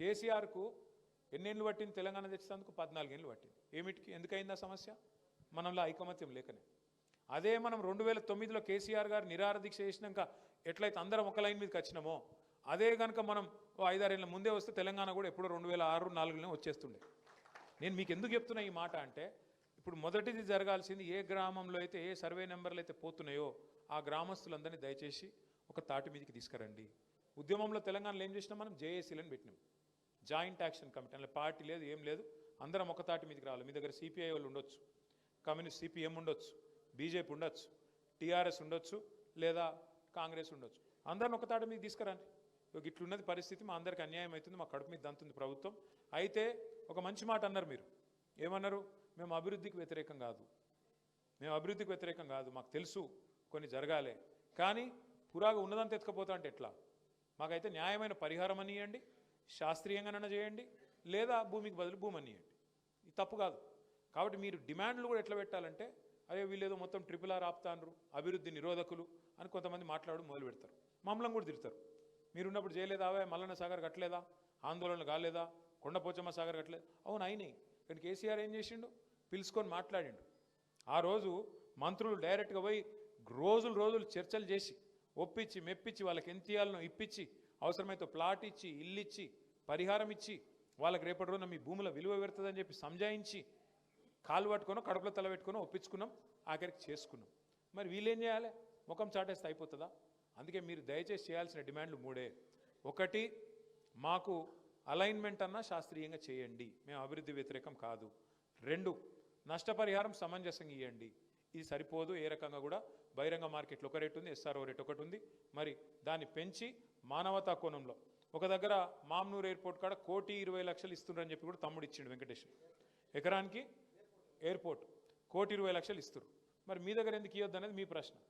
కేసీఆర్కు ఎన్నేళ్ళు పట్టింది తెలంగాణ తెచ్చినందుకు పద్నాలుగేళ్ళు పట్టింది. ఏమిటికి? ఎందుకైందా సమస్య? మనంలో ఐకమత్యం లేకనే. అదే మనం రెండు వేల తొమ్మిదిలో కేసీఆర్ గారు నిరార దీక్ష చేసినాక ఎట్లయితే అందరం ఒక లైన్ మీదకి వచ్చినామో అదే కనుక మనం ఓ ఐదారేళ్ళ ముందే వస్తే తెలంగాణ కూడా ఎప్పుడో రెండు వేల ఆరు నాలుగులోనే వచ్చేస్తుండే. నేను మీకు ఎందుకు చెప్తున్నా ఈ మాట అంటే ఇప్పుడు మొదటిది జరగాల్సింది ఏ గ్రామంలో అయితే ఏ సర్వే నెంబర్లు అయితే పోతున్నాయో ఆ గ్రామస్తులందరినీ దయచేసి ఒక తాటి మీదకి తీసుకురండి. ఉద్యమంలో తెలంగాణలో ఏం చేసినాం మనం? జేఏసీలను పెట్టినాం. జాయింట్ యాక్షన్ కమిటీ అందులో పార్టీ లేదు ఏం లేదు. అందరం ఒకతాటి మీదకి రావాలి. మీ దగ్గర సిపిఐ వాళ్ళు ఉండొచ్చు. కమ్యూనిస్ట్ సిపిఎం ఉండొచ్చు. బీజేపీ ఉండొచ్చు. టీఆర్ఎస్ ఉండొచ్చు. లేదా కాంగ్రెస్ ఉండొచ్చు. అందరం ఒకతాటి మీద తీసుకురండి. ఇక ఇట్లున్నది పరిస్థితి మా అందరికి అన్యాయం అవుతుంది మా కడుపు మీద దంతుంది ప్రభుత్వం. అయితే ఒక మంచి మాట అన్నారు మీరు. ఏమన్నారు? మేము అభివృద్ధికి వ్యతిరేకం కాదు. మేము అభివృద్ధికి వ్యతిరేకం కాదు. మాకు తెలుసు కొన్ని జరగాలే. కానీ పురాగా ఉన్నదంతా ఎత్తుకపోతా అంటే ఎట్లా? మాకైతే న్యాయమైన పరిహారం అనియండి. శాస్త్రీయంగానైనా చేయండి లేదా భూమికి బదులు భూమి అనియండి ఇది తప్పు కాదు. కాబట్టి మీరు డిమాండ్లు కూడా ఎట్లా పెట్టాలంటే అయ్యో వీళ్ళేదో మొత్తం ట్రిపుల్ ఆర్ ఆపుతాండ్రు అభివృద్ధి నిరోధకులు అని కొంతమంది మాట్లాడడం మొదలు పెడతారు. మమ్మల్ని కూడా తిడతారు. మీరున్నప్పుడు చేయలేదా? మల్లన్న సాగర్ కట్టలేదా? ఆందోళనలు కాలేదా? కొండపోచమ్మ సాగర్ కట్టలేదు? అవును అయినాయి. కానీ కేసీఆర్ ఏం చేసిండు? పిలుచుకొని మాట్లాడిండు. ఆ రోజు మంత్రులు డైరెక్ట్గా పోయి రోజులు రోజులు చర్చలు చేసి ఒప్పించి మెప్పించి వాళ్ళకి ఎంత ఇప్పించి అవసరమైతే ప్లాట్ ఇచ్చి ఇల్లు ఇచ్చి పరిహారం ఇచ్చి వాళ్ళకి రేపటి రోజున మీ భూముల విలువ పెడుతుందని చెప్పి సంజాయించి కాలు పట్టుకొని కడుపులో తల పెట్టుకొని ఒప్పించుకున్నాం ఆఖరికి చేసుకున్నాం. మరి వీళ్ళేం చేయాలి? ముఖం చాటేస్తే అయిపోతుందా? అందుకే మీరు దయచేసి చేయాల్సిన డిమాండ్లు మూడే. ఒకటి మాకు అలైన్మెంట్ అన్నా శాస్త్రీయంగా చేయండి. మేము అభివృద్ధి వ్యతిరేకం కాదు. రెండు నష్టపరిహారం సమంజసంగా ఇవ్వండి ఇది సరిపోదు ఏ రకంగా కూడా. బహిరంగ మార్కెట్లో ఒక రేటు ఉంది ఎస్ఆర్ఓ రేట్ ఒకటి ఉంది. మరి దాన్ని పెంచి మానవతా కోణంలో. ఒక దగ్గర మామ్నూర్ ఎయిర్పోర్ట్ కాడ కోటి ఇరవై లక్షలు ఇస్తున్నారని చెప్పి కూడా తమ్ముడు ఇచ్చిండు వెంకటేష్. ఎకరానికి ఎయిర్పోర్ట్ కోటి ఇరవై లక్షలు ఇస్తారు మరి మీ దగ్గర ఎందుకు ఇవ్వద్దు అనేది మీ ప్రశ్న.